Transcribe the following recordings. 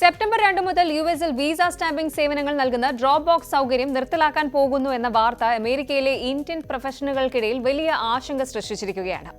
September രണ്ട് മുതൽ U എസിൽ വിസ സ്റ്റാമ്പിംഗ് സേവനങ്ങൾ നൽകുന്ന ഡ്രോപ്പ് ബോക്സ് സൗകര്യം നിർത്തലാക്കാൻ പോകുന്നു എന്ന വാർത്ത അമേരിക്കയിലെ ഇന്ത്യൻ പ്രൊഫഷണലുകൾക്കിടയിൽ വലിയ ആശങ്ക സൃഷ്ടിച്ചിരിക്കുകയാണ്.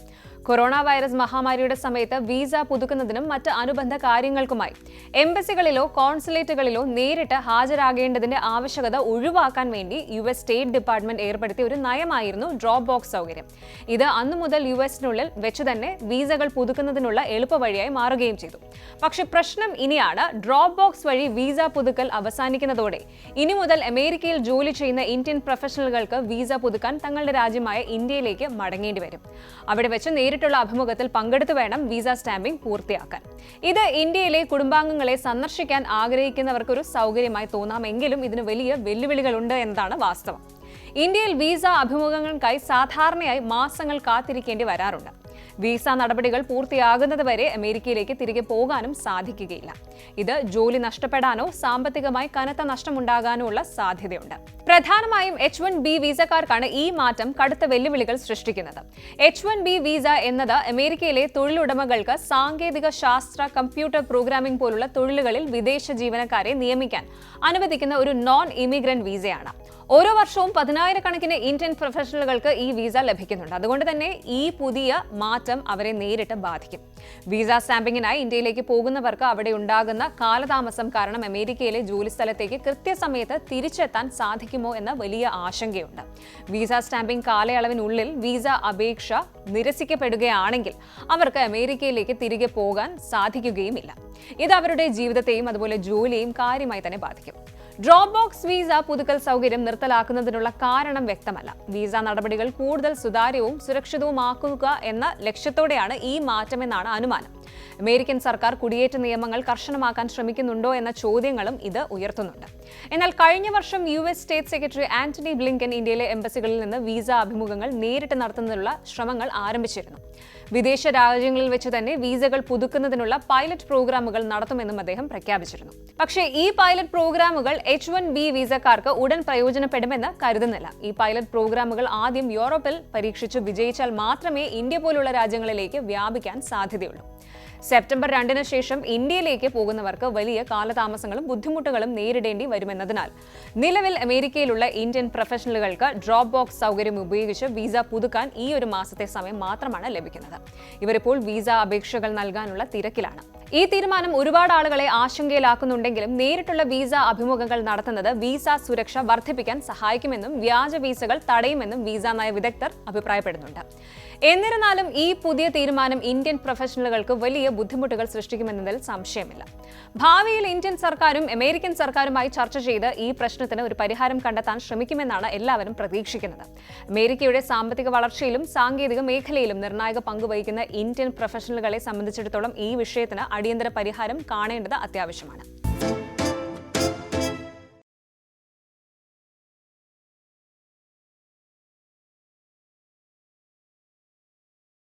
കൊറോണ വൈറസ് മഹാമാരിയുടെ സമയത്ത് വിസ പുതുക്കുന്നതിനും മറ്റ് അനുബന്ധ കാര്യങ്ങൾക്കുമായി എംബസികളിലോ കോൺസുലേറ്റുകളിലോ നേരിട്ട് ഹാജരാകേണ്ടതിന്റെ ആവശ്യകത ഒഴിവാക്കാൻ വേണ്ടി യു എസ് സ്റ്റേറ്റ് ഡിപ്പാർട്ട്മെന്റ് ഏർപ്പെടുത്തിയ ഒരു നയമായിരുന്നു ഡ്രോപ്പ് ബോക്സ് സൗകര്യം. ഇത് അന്നു മുതൽ യു എസിനുള്ളിൽ വെച്ച് തന്നെ വിസകൾ പുതുക്കുന്നതിനുള്ള എളുപ്പവഴിയായി മാറുകയും ചെയ്തു. പക്ഷെ പ്രശ്നം ഇനിയാണ്. ഡ്രോപ്പ് ബോക്സ് വഴി വിസ പുതുക്കൽ അവസാനിക്കുന്നതോടെ ഇനി മുതൽ അമേരിക്കയിൽ ജോലി ചെയ്യുന്ന ഇന്ത്യൻ പ്രൊഫഷണലുകൾക്ക് വിസ പുതുക്കാൻ തങ്ങളുടെ രാജ്യമായ ഇന്ത്യയിലേക്ക് മടങ്ങേണ്ടി വരും. അവിടെ വെച്ച് നേരിട്ടുള്ള അഭിമുഖത്തിൽ പങ്കെടുത്തു വേണം വിസ സ്റ്റാമ്പിംഗ് പൂർത്തിയാക്കാൻ. ഇത് ഇന്ത്യയിലെ കുടുംബാംഗങ്ങളെ സന്ദർശിക്കാൻ ആഗ്രഹിക്കുന്നവർക്ക് ഒരു സൗകര്യമായി തോന്നാമെങ്കിലും ഇതിന് വലിയ വെല്ലുവിളികളുണ്ട് എന്നതാണ് വാസ്തവം. ഇന്ത്യയിൽ വിസ അഭിമുഖങ്ങൾക്കായി സാധാരണയായി മാസങ്ങൾ കാത്തിരിക്കേണ്ടി വരാറുണ്ട്. വിസ നടപടികൾ പൂർത്തിയാകുന്നതുവരെ അമേരിക്കയിലേക്ക് തിരികെ പോകാനും സാധിക്കുകയില്ല. ഇത് ജോലി നഷ്ടപ്പെടാനോ സാമ്പത്തികമായി കനത്ത നഷ്ടമുണ്ടാകാനോ ഉള്ള സാധ്യതയുണ്ട്. പ്രധാനമായും എച്ച് വൺ ബി വിസക്കാർക്കാണ് ഈ മാറ്റം കടുത്ത വെല്ലുവിളികൾ സൃഷ്ടിക്കുന്നത്. എച്ച് വൺ ബി വിസ എന്നത് അമേരിക്കയിലെ തൊഴിലുടമകൾക്ക് സാങ്കേതിക ശാസ്ത്ര കമ്പ്യൂട്ടർ പ്രോഗ്രാമിംഗ് പോലുള്ള തൊഴിലുകളിൽ വിദേശ ജീവനക്കാരെ നിയമിക്കാൻ അനുവദിക്കുന്ന ഒരു നോൺ ഇമിഗ്രന്റ് വിസയാണ്. ഓരോ വർഷവും പതിനായിരക്കണക്കിന് ഇന്ത്യൻ പ്രൊഫഷണലുകൾക്ക് ഈ വിസ ലഭിക്കുന്നുണ്ട്. അതുകൊണ്ട് തന്നെ ഈ പുതിയ മാറ്റം അവരെ നേരിട്ട് ബാധിക്കും. വിസ സ്റ്റാമ്പിങ്ങിനായി ഇന്ത്യയിലേക്ക് പോകുന്നവർക്ക് അവിടെ ഉണ്ടാകുന്ന കാലതാമസം കാരണം അമേരിക്കയിലെ ജോലിസ്ഥലത്തേക്ക് കൃത്യസമയത്ത് തിരിച്ചെത്താൻ സാധിക്കുമോ എന്ന വലിയ ആശങ്കയുണ്ട്. വിസ സ്റ്റാമ്പിംഗ് കാലയളവിനുള്ളിൽ വിസ അപേക്ഷ നിരസിക്കപ്പെടുകയാണെങ്കിൽ അവർക്ക് അമേരിക്കയിലേക്ക് തിരികെ പോകാൻ സാധിക്കുകയുമില്ല. ഇത് അവരുടെ ജീവിതത്തെയും അതുപോലെ ജോലിയെയും കാര്യമായി തന്നെ ബാധിക്കും. ഡ്രോപ്പ് ബോക്സ് വിസ പുതുക്കൽ സൗകര്യം നിർത്തലാക്കുന്നതിനുള്ള കാരണം വ്യക്തമല്ല. വിസ നടപടികൾ കൂടുതൽ സുതാര്യവും സുരക്ഷിതവുമാക്കുക എന്ന ലക്ഷ്യത്തോടെയാണ് ഈ മാറ്റമെന്നാണ് അനുമാനം. അമേരിക്കൻ സർക്കാർ കുടിയേറ്റ നിയമങ്ങൾ കർശനമാക്കാൻ ശ്രമിക്കുന്നുണ്ടോ എന്ന ചോദ്യങ്ങളും ഇത് ഉയർത്തുന്നുണ്ട്. എന്നാൽ കഴിഞ്ഞ വർഷം U S state secretary Antony Blinken ഇന്ത്യയിലെ എംബസികളിൽ നിന്ന് വിസ അഭിമുഖങ്ങൾ നേരിട്ട് നടത്തുന്നതിനുള്ള ശ്രമങ്ങൾ ആരംഭിച്ചിരുന്നു. വിദേശ രാജ്യങ്ങളിൽ വെച്ച് തന്നെ വിസകൾ പുതുക്കുന്നതിനുള്ള പൈലറ്റ് പ്രോഗ്രാമുകൾ നടത്തുമെന്നും അദ്ദേഹം പ്രഖ്യാപിച്ചിരുന്നു. പക്ഷേ ഈ പൈലറ്റ് പ്രോഗ്രാമുകൾ എച്ച് വൺ ബി വിസക്കാർക്ക് ഉടൻ പ്രയോജനപ്പെടുമെന്ന് കരുതുന്നില്ല. ഈ പൈലറ്റ് പ്രോഗ്രാമുകൾ ആദ്യം യൂറോപ്പിൽ പരീക്ഷിച്ച് വിജയിച്ചാൽ മാത്രമേ ഇന്ത്യ പോലുള്ള രാജ്യങ്ങളിലേക്ക് വ്യാപിക്കാൻ സാധ്യതയുള്ളൂ. സെപ്റ്റംബർ രണ്ടിന് ശേഷം ഇന്ത്യയിലേക്ക് പോകുന്നവർക്ക് വലിയ കാലതാമസങ്ങളും ബുദ്ധിമുട്ടുകളും നേരിടേണ്ടി വരുമെന്നതിനാൽ. നിലവിൽ അമേരിക്കയിലുള്ള ഇന്ത്യൻ പ്രൊഫഷണലുകൾക്ക് ഡ്രോപ്പ് ബോക്സ് സൗകര്യം ഉപയോഗിച്ച് വിസ പുതുക്കാൻ ഈ ഒരു മാസത്തെ സമയം മാത്രമാണ് ലഭിക്കുന്നത്. ഇവരിപ്പോൾ വിസ അപേക്ഷകൾ നൽകാനുള്ള തിരക്കിലാണ്. ഈ തീരുമാനം ഒരുപാട് ആളുകളെ ആശങ്കയിലാക്കുന്നുണ്ടെങ്കിലും നേരിട്ടുള്ള വിസ അഭിമുഖങ്ങൾ നടത്തുന്നത് വിസ സുരക്ഷ വർദ്ധിപ്പിക്കാൻ സഹായിക്കുമെന്നും വ്യാജ വിസകൾ തടയുമെന്നും വിസ നയ വിദഗ്ധർ അഭിപ്രായപ്പെടുന്നുണ്ട്. എന്നിരുന്നാലും ഈ പുതിയ തീരുമാനം ഇന്ത്യൻ പ്രൊഫഷണലുകൾക്ക് വലിയ ബുദ്ധിമുട്ടുകൾ സൃഷ്ടിക്കുമെന്നതിൽ സംശയമില്ല. ഭാവിയിൽ ഇന്ത്യൻ സർക്കാരും അമേരിക്കൻ സർക്കാരുമായി ചർച്ച ചെയ്ത് ഈ പ്രശ്നത്തിന് ഒരു പരിഹാരം കണ്ടെത്താൻ ശ്രമിക്കുമെന്നാണ് എല്ലാവരും പ്രതീക്ഷിക്കുന്നത്. അമേരിക്കയുടെ സാമ്പത്തിക വളർച്ചയിലും സാങ്കേതിക മേഖലയിലും നിർണായക പങ്കുവഹിക്കുന്ന ഇന്ത്യൻ പ്രൊഫഷണലുകളെ സംബന്ധിച്ചിടത്തോളം ഈ വിഷയത്തിന് അടിയന്തര പരിഹാരം കാണേണ്ടത് അത്യാവശ്യമാണ്.